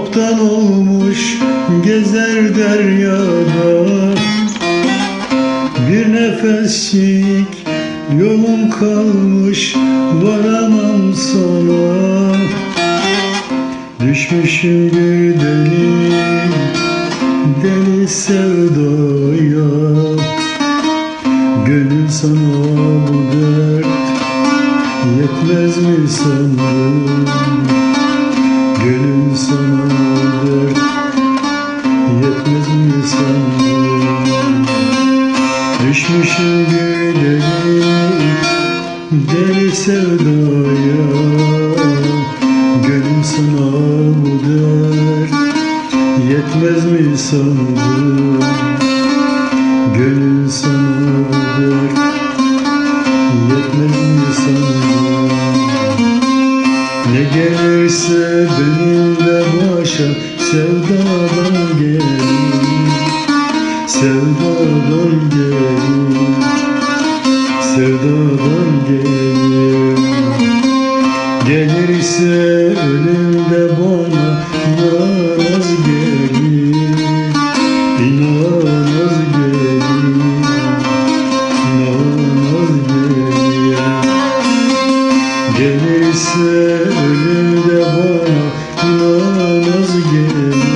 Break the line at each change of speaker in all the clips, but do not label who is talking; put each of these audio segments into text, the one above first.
Aptal olmuş gezer deryada. Bir nefeslik yolum kalmış varamam sana. Düşmüşüm bir deli deli sevdaya deli Deli sevdaya Gönül sana bu dert Yetmez mi sandın? Gönül sana bu dert Yetmez mi sandın? Ne gelirse benim de başa Sevdadan gelir Sevdadan gelir Gelirse ölüm de bana inanmaz gelir. İnanmaz gelir İnanmaz gelir Gelirse ölüm de bana inanmaz gelir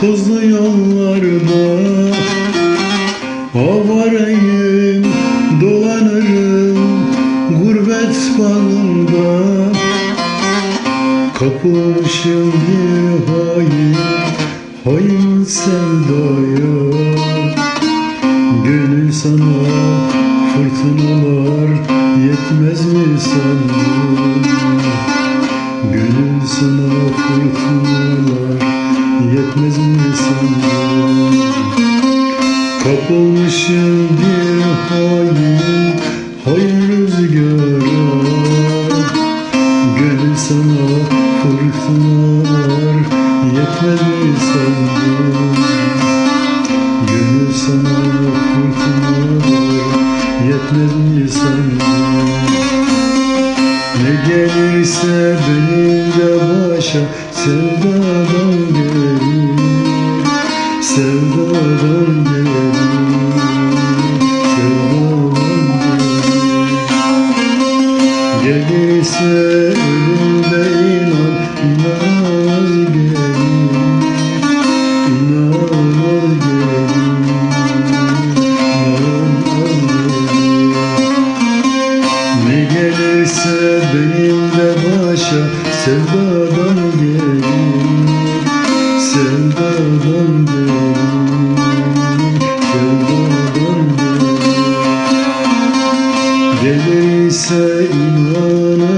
tozlu yollarda Avarayım dolanırım gurbet bağında Kapılmışım bir hain, hain sevdaya Gönül sana fırtınalar yetmez mi sandın? Gönül sana fırtınalar Kapılmışım bir hain, hain rüzgara Gönül sana fırtınalar yetmez mi sandın? Gönül sana fırtınalar yetmez mi sandın? Ne gelirse benim de başa sevdadan gelir Sevdadan gelir Gece ise.